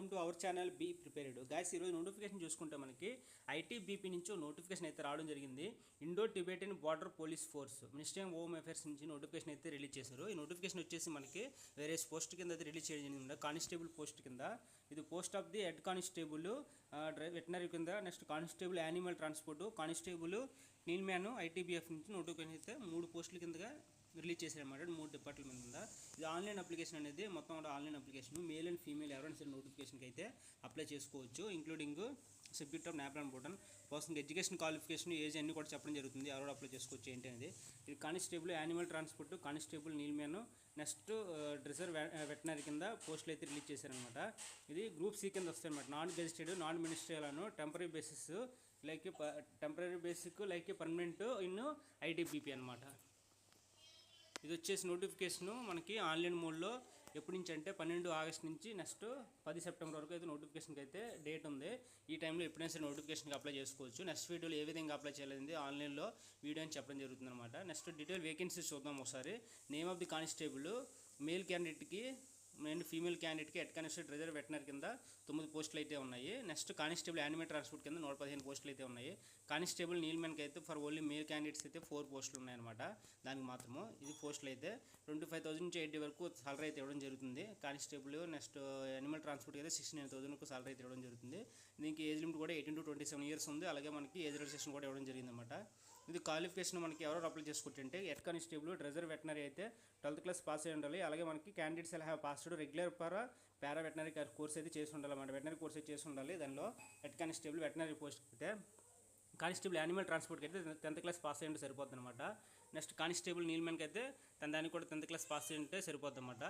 Welcome to our channel be prepared. Guys ఈరోజు notification చూసుకుంటే మనకి ఐటీబీపీ నుంచి నోటిఫికేషన్ అయితే రావడం జరిగింది. Indo Tibetan border police force ministry of home affairs నుంచి నోటిఫికేషన్ అయితే రిలీజ్ చేశారు. ఈ నోటిఫికేషన్ వచ్చేసి మనకి వేరే పోస్ట్ కింద అయితే రిలీజ్ చేయడం జరిగింది. కానిస్టేబుల్ పోస్ట్ కింద. ఇది post of the head constable veterinary కింద. Next constable animal transport constable kennelman ITBF నుంచి నోటిఫికేషన్ అయితే మూడు పోస్టుల కిందగా రిలీజ్ చేశారన్నమాట మూడు డిపార్ట్మెంట్ కింద ఇది ఆన్లైన్ అప్లికేషన్ అనేది మొత్తం కూడా online application male and female ఎవరైనా సరే నోటిఫికేషన్కి అయితే అప్లై చేసుకోవచ్చు. ఇంక్లూడింగ్ సబ్జెక్ట్ ఆఫ్ నాప్లాన్ బోటన్ పర్సన్ ఎడ్యుకేషన్ క్వాలిఫికేషన్ ఏజ్ అన్ని కూడా చెప్పడం జరుగుతుంది. ఎవరు అప్లై చేసుకోవచ్చు ఏంటి అనేది. ఇది constable animal transport constable kennelman next dresser veterinary కింద పోస్టులు అయితే రిలీజ్ చేశారనమాట ఇది గ్రూప్ సి కింద వస్తాయి అనమాట non gazetted non ministerial Anu temporary basis like temporary basic like permanent in ITBP అనమాట ఇది వచ్చేసి నోటిఫికేషన్ మనకి ఆన్లైన్ మోడ్లో ఎప్పటి నుంచి అంటే పన్నెండు ఆగస్ట్ నుంచి నెక్స్ట్ పది సెప్టెంబర్ వరకు అయితే నోటిఫికేషన్కి అయితే డేట్ ఉంది. ఈ టైంలో ఎప్పుడైనా సరే నోటిఫికేషన్కి అప్లై చేసుకోవచ్చు. నెక్స్ట్ వీడియోలో ఏ విధంగా అప్లై చేయలేదు ఆన్లైన్లో వీడియో అని చెప్పడం జరుగుతుంది అనమాట నెక్స్ట్ డీటెయిల్ వేకెన్సీస్ చూద్దాం ఒకసారి. Name of the constable male క్యాండిడేట్కి and female క్యాండిడేట్కి హెడ్ కానిస్టేబుల్ రిజర్వ్ వెటనర్ కింద తొమ్మిది పోస్టులు అయితే ఉన్నాయి. నెక్స్ట్ కానిస్టేబుల్ యానిమల్ ట్రాన్స్పోర్ట్ కింద నూట పదిహేను పోస్టులు అయితే ఉన్నాయి. కానిస్టేబుల్ నీల్మెన్కి అయితే ఫర్ ఓన్లీ మేల్ క్యాండిడేట్స్ అయితే ఫోర్ పోస్టులు ఉన్నాయన్నమాట. దానికి మాత్రము ఇది పోస్టులు అయితే ట్వంటీ ఫైవ్ థౌసండ్ నుంచి ఎయిటీ వరకు సాలరీ అయితే ఇవ్వడం జరుగుతుంది. కానిస్టేబుల్ నెక్స్ట్ యానిమల్ ట్రాన్స్పోర్ట్ అయితే సిక్స్టీ నైన్ థౌసండ్ వరకు సాలరీ అయితే ఇవ్వడం జరుగుతుంది. దీనికి ఏజ్ లిమిట్ కూడా eighteen to twenty seven years ఉంది. అలాగే మనకి ఏజ్ రిజిస్ట్రేషన్ కూడా ఇవ్వడం జరిగింది అనమాట ఇది క్వాలిఫికేషన్ మనకి ఎవరో అప్లై చేసుకుంటుంటే హెడ్ కానిస్టేబుల్ డ్రెజర్ వెటనరీ అయితే ట్వెల్త్ క్లాస్ పాస్ అయి ఉండాలి. అలాగే మనకి క్యాండిడేట్స్ ఎలా హ్యావ్ పాస్డ్ రెగ్యులర్ పర పారా వెటనరీ కోర్స్ అయితే చేసి ఉండాలన్నమాట వెటనరీ కోర్స్ అయితే చేసి ఉండాలి. దానిలో హెడ్ కానిస్టేబుల్ వెటనరీ పోస్ట్ అయితే కానిస్టేబుల్ యానిమల్ ట్రాన్స్పోర్ట్కి అయితే టెన్త్ క్లాస్ పాస్ అయ్యింటే సరిపోద్ది అనమాట నెక్స్ట్ కానిస్టేబుల్ నీల్మెన్కి అయితే తన దానికి కూడా టెన్త్ క్లాస్ పాస్ అయ్యింటే సరిపోద్ది అనమాట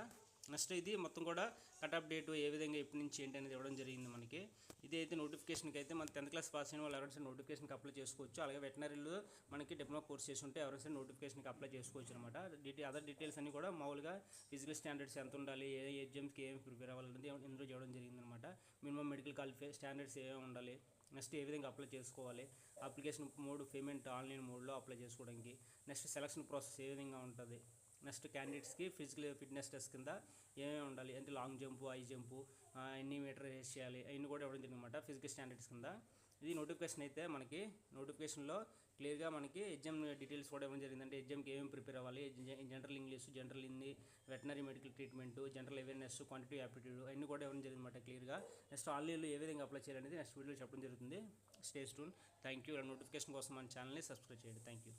నెక్స్ట్ ఇది మొత్తం కూడా కట్ అప్ డేట్ ఏ విధంగా ఎప్పటి నుంచి ఏంటి అనేది ఇవ్వడం జరిగింది మనకి. ఇది అయితే నోటిఫికేషన్కి అయితే మన టెన్త్ క్లాస్ పాస్ అయిన వాళ్ళు ఎవరైనా సరే నోటిఫికేషన్కి అప్లై చేసుకోవచ్చు. అలాగే వెటనరీలు మనకి డిప్లొమా కోర్స్ చేసి ఉంటే ఎవరైనా నోటిఫికేషన్కి అప్లై చేసుకోవచ్చు అనమాట డీటెయిల్ అదర్ డీటెయిల్స్ అన్ని కూడా మామూలుగా ఫిజికల్ స్టాండర్డ్స్ ఎంత ఉండాలి ఏ ఎగ్జామ్స్కి ఏమి ప్రిపేర్ అవ్వాలనేది ఇందులో చేయడం జరిగిందనమాట మినిమం మెడికల్ క్వాలిఫై స్టాండర్డ్స్ ఏమేమి ఉండాలి నెక్స్ట్ ఏ విధంగా అప్లై చేసుకోవాలి? అప్లికేషన్ మోడ్ పేమెంట్ ఆన్లైన్ మోడ్లో అప్లై చేసుకోవడానికి. నెక్స్ట్ సెలక్షన్ ప్రాసెస్ ఏ విధంగా ఉంటుంది? నెక్స్ట్ క్యాండిడేట్స్కి ఫిజికల్ ఫిట్నెస్ టెస్ట్ కింద ఏమేమి ఉండాలి? అంటే లాంగ్ జంపు హై జంపు ఎన్ని మీటర్ రేస్ చేయాలి? అవన్నీ కూడా ఇవ్వడం జరిగిందన్నమాట ఫిజికల్ స్టాండర్డ్స్ కింద. ఇది నోటిఫికేషన్ అయితే మనకి నోటిఫికేషన్లో క్లియర్గా మనకి ఎగ్జామ్ డీటెయిల్స్ కూడా ఇవ్వడం జరిగిందంటే ఎగ్జామ్కి ఏమేమి ప్రిపేర్ అవ్వాలి general English general Hindi veterinary medical treatment general awareness quantity aptitude అన్నీ కూడా ఇవ్వడం జరిగింది అనమాట క్లియర్గా. నెక్స్ట్ ఆన్లైన్లో ఏ విధంగా అప్లై చేయాలనేది నెక్స్ట్ వీడియోలో చెప్పడం జరుగుతుంది. స్టే స్టూన్. Thank you. నోటిఫికేషన్ కోసం మన ఛానల్ని సబ్స్క్రైబ్ చేయండి. Thank you.